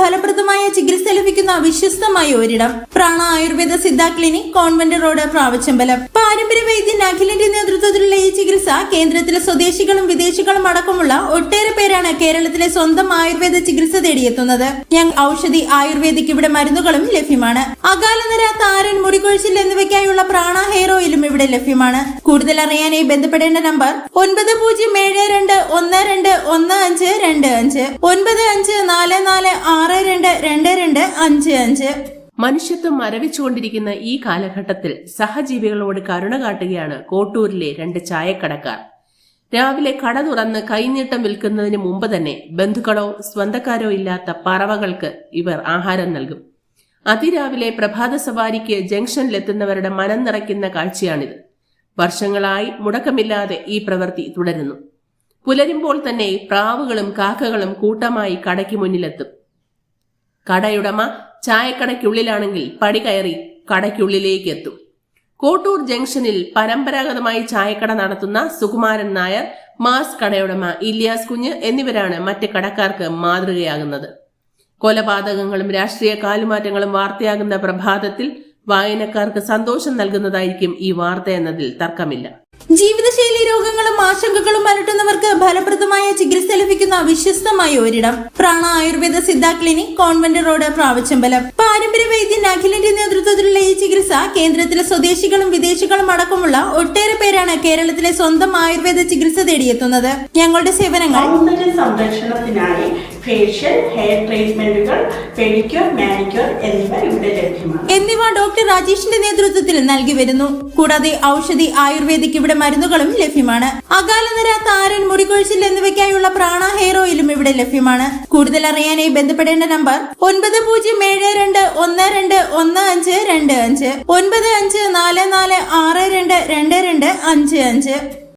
ഫലപ്രദമായ ചികിത്സ ലഭിക്കുന്ന വിശ്വസ്തമായ ഒരിടം. Prana Ayurveda Siddha clinic convent road Pravachambalam പാരമ്പര്യ വൈദ്യൻ അഖിലിന്റെ നേതൃത്വത്തിലുള്ള ഈ ചികിത്സ കേന്ദ്രത്തിലെ സ്വദേശികളും വിദേശികളും അടക്കമുള്ള ഒട്ടേറെ പേരാണ് കേരളത്തിലെ സ്വന്തം ആയുർവേദ ചികിത്സ തേടിയെത്തുന്നത്. ഞങ്ങൾ ഔഷധി ആയുർവേദിക് ഇവിടെ മരുന്നുകളും ലഭ്യമാണ്. അകാലനര താരൻ മുടികൊഴിച്ചിൽ എന്നിവയ്ക്കായുള്ള പ്രാണ ഹെയർ ഓയിലും ഇവിടെ ലഭ്യമാണ്. കൂടുതൽ അറിയാനായി ബന്ധപ്പെടേണ്ട നമ്പർ ഒൻപത് പൂജ്യം ഏഴ് രണ്ട് ഒന്ന് രണ്ട് ഒന്ന് അഞ്ച് രണ്ട് അഞ്ച്. ഒൻപത് അഞ്ച് നാല് നാല് ആറ് രണ്ട് രണ്ട് രണ്ട് അഞ്ച് അഞ്ച്. മനുഷ്യത്വം മരവിച്ചുകൊണ്ടിരിക്കുന്ന ഈ കാലഘട്ടത്തിൽ സഹജീവികളോട് കരുണ കാട്ടുകയാണ് കോട്ടൂരിലെ രണ്ട് ചായക്കടക്കാർ. രാവിലെ കട തുറന്ന് കൈനീട്ടം വിൽക്കുന്നതിന് മുമ്പ് തന്നെ ബന്ധുക്കളോ സ്വന്തക്കാരോ ഇല്ലാത്ത പറവകൾക്ക് ഇവർ ആഹാരം നൽകും. അതിരാവിലെ പ്രഭാത സവാരിക്ക് ജംഗ്ഷനിലെത്തുന്നവരുടെ മനം നിറയ്ക്കുന്ന കാഴ്ചയാണിത്. വർഷങ്ങളായി മുടക്കമില്ലാതെ ഈ പ്രവൃത്തി തുടരുന്നു. പുലരുമ്പോൾ തന്നെ പ്രാവുകളും കാക്കകളും കൂട്ടമായി കടയ്ക്ക് മുന്നിലെത്തും. കടയുടമ ചായക്കടയ്ക്കുള്ളിലാണെങ്കിൽ പടി കയറി കടയ്ക്കുള്ളിലേക്ക് എത്തും. കോട്ടൂർ ജംഗ്ഷനിൽ പരമ്പരാഗതമായി ചായക്കട നടത്തുന്ന സുകുമാരൻ നായർ മാസ് കടയുടമ ഇലിയാസ് കുഞ്ഞ് എന്നിവരാണ് മറ്റ് കടക്കാർക്ക് മാതൃകയാകുന്നത്. കൊലപാതകങ്ങളും രാഷ്ട്രീയ കാലുമാറ്റങ്ങളും വാർത്തയാകുന്ന പ്രഭാതത്തിൽ വായനക്കാർക്ക് സന്തോഷം നൽകുന്നതായിരിക്കും ഈ വാർത്ത എന്നതിൽ തർക്കമില്ല. ജീവിതശൈലി രോഗങ്ങളും ആശങ്കകളും അലട്ടുന്നവർക്ക് ഫലപ്രദമായ ചികിത്സ ലഭിക്കുന്ന വിശ്വസ്തമായ ഒരിടം. Prana Ayurveda Siddha clinic convent road Pravachambalam പാരമ്പര്യ വൈദ്യൻ അഖിലിന്റെ നേതൃത്വത്തിലുള്ള ഈ ചികിത്സ കേന്ദ്രത്തിലെ സ്വദേശികളും വിദേശികളും അടക്കമുള്ള ഒട്ടേറെ പേരാണ് കേരളത്തിലെ സ്വന്തം ആയുർവേദ ചികിത്സ തേടിയെത്തുന്നത്. ഞങ്ങളുടെ സേവനങ്ങൾ സംരക്ഷണത്തിനായി ഫേഷ്യൽ ഹെയർ ട്രീറ്റ്മെന്റുകൾ പെഡിക്യൂർ മാനിക്യൂർ എന്നിവ ഇവിടെ ലഭ്യമാണ്. എന്നിവ ഡോക്ടർ രാജേഷിന്റെ നേതൃത്വത്തിൽ നൽകി വരുന്നു. കൂടാതെ ഔഷധി ആയുർവേദിക് ഇവിടെ മരുന്നുകളും ലഭ്യമാണ്. അകാലനര താരൻ മുടികൊഴിച്ചിൽ എന്നിവയ്ക്കായുള്ള പ്രാണ ഹെയർ ഓയിലും ഇവിടെ ലഭ്യമാണ്. കൂടുതൽ അറിയാനായി ബന്ധപ്പെടേണ്ട നമ്പർ ഒൻപത് പൂജ്യം ഏഴ് രണ്ട് ഒന്ന് രണ്ട് ഒന്ന് അഞ്ച് രണ്ട് അഞ്ച്. ഒൻപത് അഞ്ച് നാല് നാല് ആറ് രണ്ട് രണ്ട് രണ്ട് അഞ്ച് അഞ്ച്.